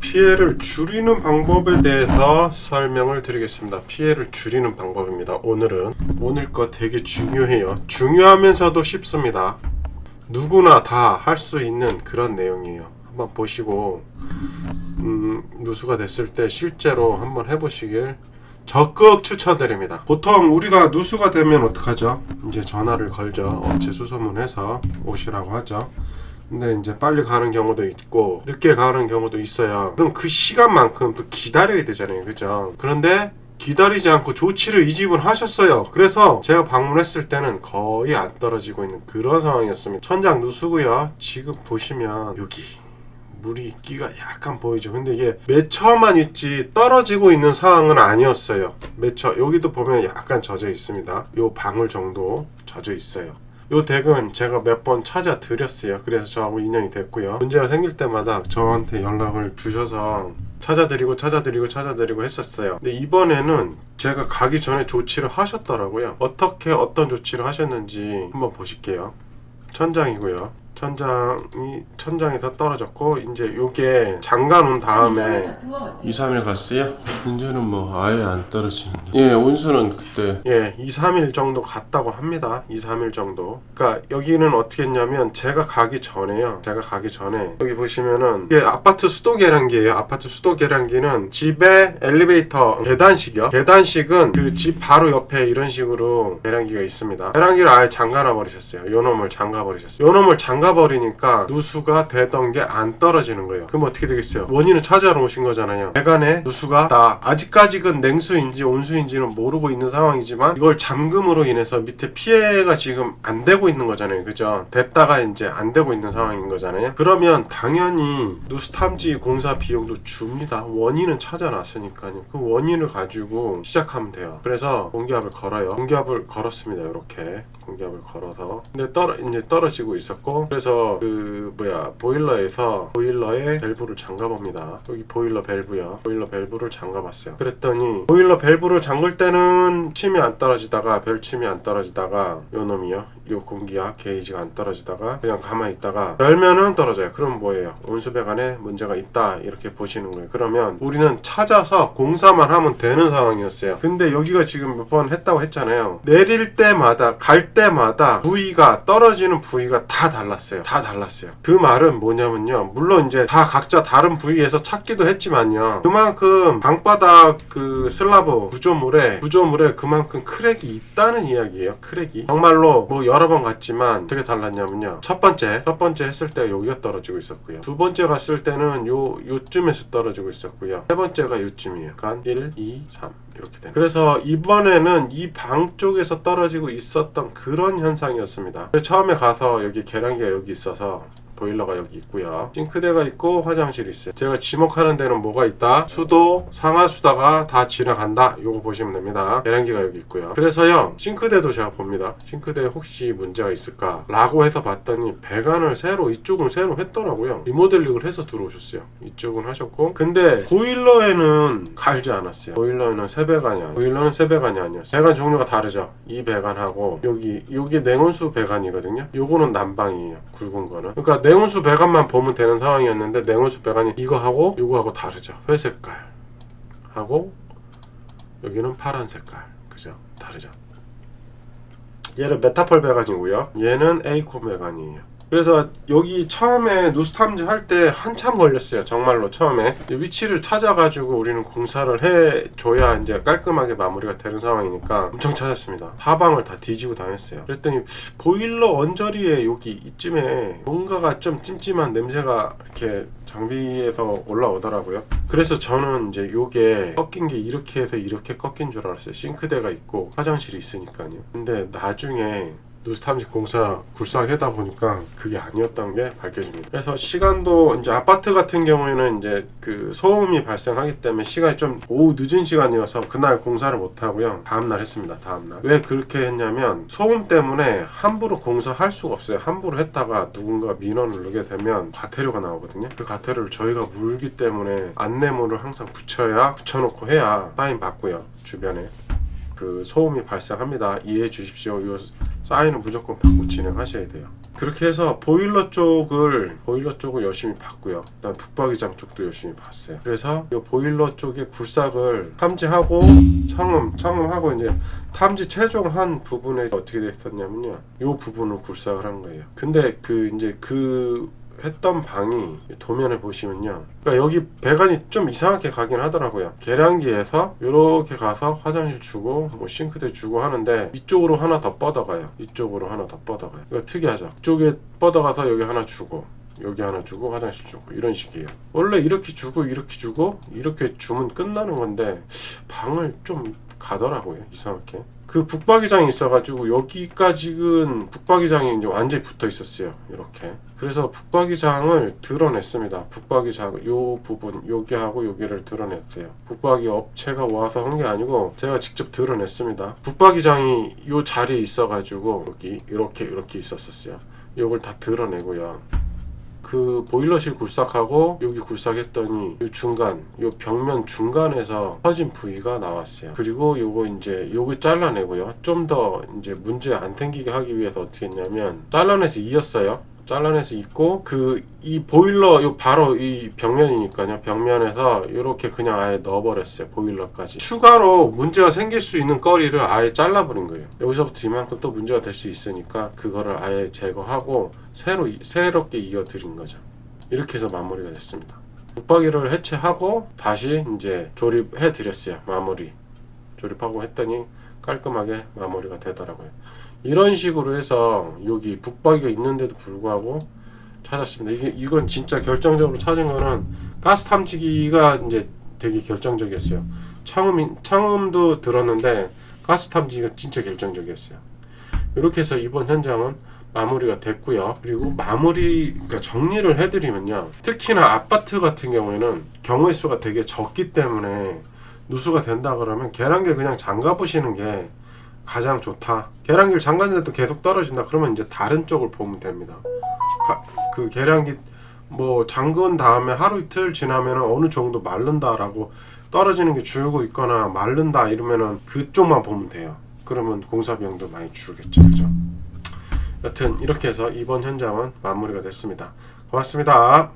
피해를 줄이는 방법에 대해서 설명을 드리겠습니다. 피해를 줄이는 방법입니다. 오늘은 오늘 거 되게 중요해요. 중요하면서도 쉽습니다. 누구나 다 할 수 있는 그런 내용이에요. 한번 보시고 음, 누수가 됐을 때 실제로 한번 해보시길 적극 추천드립니다. 보통 우리가 누수가 되면 어떡하죠? 이제 전화를 걸죠. 업체 수소문해서 오시라고 하죠. 근데 이제 빨리 가는 경우도 있고 늦게 가는 경우도 있어요. 그럼 그 시간만큼 또 기다려야 되잖아요. 그죠? 그런데 기다리지 않고 조치를 이집을 하셨어요. 그래서 제가 방문했을 때는 거의 안 떨어지고 있는 그런 상황이었습니다. 천장 누수고요. 지금 보시면 여기 물이 끼가 약간 보이죠. 근데 이게 매처만 있지 떨어지고 있는 상황은 아니었어요. 매처 여기도 보면 약간 젖어 있습니다. 요 방울 정도 젖어 있어요. 요 덱은 제가 몇 번 찾아 드렸어요. 그래서 저하고 인연이 됐고요. 문제가 생길 때마다 저한테 연락을 주셔서 찾아드리고 찾아드리고 찾아드리고 했었어요. 근데 이번에는 제가 가기 전에 조치를 하셨더라고요. 어떻게 어떤 조치를 하셨는지 한번 보실게요. 천장이고요. 천장이 천장이 다 떨어졌고 이제 요게 잠가 놓은 다음에 2, 3일 갔어요? 이제는 뭐 아예 안 떨어지는데. 예 온수는 그때 예 2, 3일 정도 갔다고 합니다. 2, 3일 정도. 그러니까 여기는 어떻게 했냐면 제가 가기 전에요. 제가 가기 전에. 여기 보시면은 이게 아파트 수도 계량기예요. 아파트 수도 계량기는 집에 엘리베이터 계단식이요. 계단식은 그 집 바로 옆에 이런 식으로 계량기가 있습니다. 계량기를 아예 잠가놔 버리셨어요. 요 놈을 잠가 버리셨어요. 요 놈을 잠가 버리니까 누수가 되던 게 안 떨어지는 거예요. 그럼 어떻게 되겠어요? 원인을 찾아러 오신 거잖아요. 배관에 누수가 다 아직까지는 냉수인지 온수인지는 모르고 있는 상황이지만 이걸 잠금으로 인해서 밑에 피해가 지금 안 되고 있는 거잖아요. 그죠? 됐다가 이제 안 되고 있는 상황인 거잖아요. 그러면 당연히 누수 탐지 공사 비용도 줍니다. 원인은 찾아놨으니까요. 그 원인을 가지고 시작하면 돼요. 그래서 공기압을 걸어요. 공기압을 걸었습니다. 이렇게. 공기압을 걸어서. 근데 떨어 이제 떨어지고 있었고 그래서 그 뭐야 보일러에서 보일러의 밸브를 잠가봅니다. 여기 보일러 밸브요. 보일러 밸브를 잠가봤어요. 그랬더니 보일러 밸브를 잠글 때는 침이 안 떨어지다가 별 침이 안 떨어지다가 요 놈이요. 요 공기압 게이지가 안 떨어지다가 그냥 가만히 있다가 열면은 떨어져요. 그럼 뭐예요? 온수배관에 문제가 있다. 이렇게 보시는 거예요. 그러면 우리는 찾아서 공사만 하면 되는 상황이었어요. 근데 여기가 지금 몇 번 했다고 했잖아요. 내릴 때마다 갈 때마다 부위가 떨어지는 부위가 다 달랐어요 다 달랐어요. 그 말은 뭐냐면요. 물론 이제 다 각자 다른 부위에서 찾기도 했지만요. 그만큼 방바닥 그 슬라브 구조물에 구조물에 그만큼 크랙이 있다는 이야기예요. 크랙이. 정말로 뭐 여러 번 갔지만 어떻게 달랐냐면요. 첫 번째 첫 번째 했을 때 여기가 떨어지고 있었고요. 두 번째 갔을 때는 요 요쯤에서 떨어지고 있었고요. 세 번째가 요쯤이에요. 그러니까 1, 2, 3 이렇게 되는 그래서 이번에는 이 방 쪽에서 떨어지고 있었던 그런 현상이었습니다. 처음에 가서 여기 계량기가 여기 있어서 보일러가 여기 있고요. 싱크대가 있고 화장실이 있어요. 제가 지목하는 데는 뭐가 있다? 수도, 상하수다가 다 지나간다. 요거 보시면 됩니다. 계량기가 여기 있고요. 그래서요. 싱크대도 제가 봅니다. 싱크대에 혹시 문제가 있을까? 라고 해서 봤더니 배관을 새로 이쪽은 새로 했더라고요. 리모델링을 해서 들어오셨어요. 이쪽은 하셨고 근데 보일러에는 갈지 않았어요. 보일러에는 새 배관이 아니에요. 보일러는 새 배관이 아니었어요. 배관 종류가 다르죠. 이 배관하고 여기 요게 냉온수 배관이거든요. 요거는 난방이에요. 굵은 거는. 그러니까 냉온수 배관만 보면 되는 상황이었는데 냉온수 배관이 이거 하고 이거 하고 다르죠. 회색깔 하고 여기는 파란 색깔. 그죠? 다르죠. 얘는 메타폴 배관이고요. 얘는 에이콘 배관이에요. 그래서 여기 처음에 누수 탐지 할 때 한참 걸렸어요. 정말로 처음에 위치를 찾아가지고 우리는 공사를 해줘야 이제 깔끔하게 마무리가 되는 상황이니까 엄청 찾았습니다. 하방을 다 뒤지고 다녔어요. 그랬더니 보일러 언저리에 여기 이쯤에 뭔가가 좀 찜찜한 냄새가 이렇게 장비에서 올라오더라고요. 그래서 저는 이제 요게 꺾인 게 이렇게 해서 이렇게 꺾인 줄 알았어요. 싱크대가 있고 화장실이 있으니까요. 근데 나중에 누스탐지 공사 굴삭하다 보니까 그게 아니었던 게 밝혀집니다. 그래서 시간도 이제 아파트 같은 경우에는 이제 그 소음이 발생하기 때문에 시간이 좀 오후 늦은 시간이어서 그날 공사를 못 하고요. 다음 날 했습니다. 다음 날. 왜 그렇게 했냐면 소음 때문에 함부로 공사할 수가 없어요. 함부로 했다가 누군가 민원을 넣게 되면 과태료가 나오거든요. 그 과태료를 저희가 물기 때문에 안내물을 항상 붙여야 붙여놓고 해야 사인 받고요. 주변에. 그 소음이 발생합니다. 이해해 주십시오. 이 사인은 무조건 받고 진행하셔야 돼요. 그렇게 해서 보일러 쪽을 보일러 쪽을 열심히 봤고요. 그다음 북박이장 쪽도 열심히 봤어요. 그래서 이 보일러 쪽의 굴삭을 탐지하고 청음 청음하고 이제 탐지 최종한 부분에 어떻게 됐었냐면요. 이 부분을 굴삭을 한 거예요. 근데 그 이제 그 했던 방이 도면에 보시면요. 그러니까 여기 배관이 좀 이상하게 가긴 하더라고요. 계량기에서 이렇게 가서 화장실 주고 뭐 싱크대 주고 하는데 이쪽으로 하나 더 뻗어가요. 이쪽으로 하나 더 뻗어가요. 이거 특이하죠. 이쪽에 뻗어가서 여기 하나 주고 여기 하나 주고 화장실 주고 이런 식이에요. 원래 이렇게 주고 이렇게 주고 이렇게 주면 끝나는 건데 방을 좀 가더라고요. 이상하게. 그 북박이장이 있어가지고 여기까지는 북박이장이 이제 완전히 붙어 있었어요. 이렇게. 그래서 북박이장을 드러냈습니다. 북박이장 요 부분 여기하고 여기를 드러냈어요. 북박이 업체가 와서 한 게 아니고 제가 직접 드러냈습니다. 북박이장이 요 자리에 있어가지고 여기 이렇게 이렇게 있었었어요. 요걸 다 드러내고요. 그 보일러실 굴삭하고 여기 굴삭했더니 이 중간 요 벽면 중간에서 터진 부위가 나왔어요. 그리고 요거 이제 요거 잘라내고요. 좀 더 이제 문제 안 생기게 하기 위해서 어떻게 했냐면 잘라내서 이었어요. 잘라내서 있고 그 이 보일러 요 바로 이 벽면이니까요. 벽면에서 이렇게 그냥 아예 넣어버렸어요. 보일러까지. 추가로 문제가 생길 수 있는 거리를 아예 잘라버린 거예요. 여기서부터 이만큼 또 문제가 될 수 있으니까 그거를 아예 제거하고 새로 이- 새롭게 이어드린 거죠. 이렇게 해서 마무리가 됐습니다. 붙박이를 해체하고 다시 이제 조립해 드렸어요. 마무리 조립하고 했더니 깔끔하게 마무리가 되더라고요. 이런 식으로 해서 여기 북박이가 있는데도 불구하고 찾았습니다. 이게 이건 진짜 결정적으로 찾은 거는 가스 탐지기가 이제 되게 결정적이었어요. 창음 창음도 들었는데 가스 탐지기가 진짜 결정적이었어요. 이렇게 해서 이번 현장은 마무리가 됐고요. 그리고 마무리 그러니까 정리를 해드리면요. 특히나 아파트 같은 경우에는 경우의 수가 되게 적기 때문에 누수가 된다 그러면 계량기 그냥 잠가 보시는 게 가장 좋다. 계량기를 잠갔는데도 계속 떨어진다. 그러면 이제 다른 쪽을 보면 됩니다. 가- 그 계량기 뭐 잠근 다음에 하루 이틀 지나면 어느 정도 마른다라고 떨어지는 게 줄고 있거나 마른다 이러면은 그쪽만 보면 돼요. 그러면 공사 비용도 많이 줄겠죠, 그죠? 여튼 이렇게 해서 이번 현장은 마무리가 됐습니다. 고맙습니다.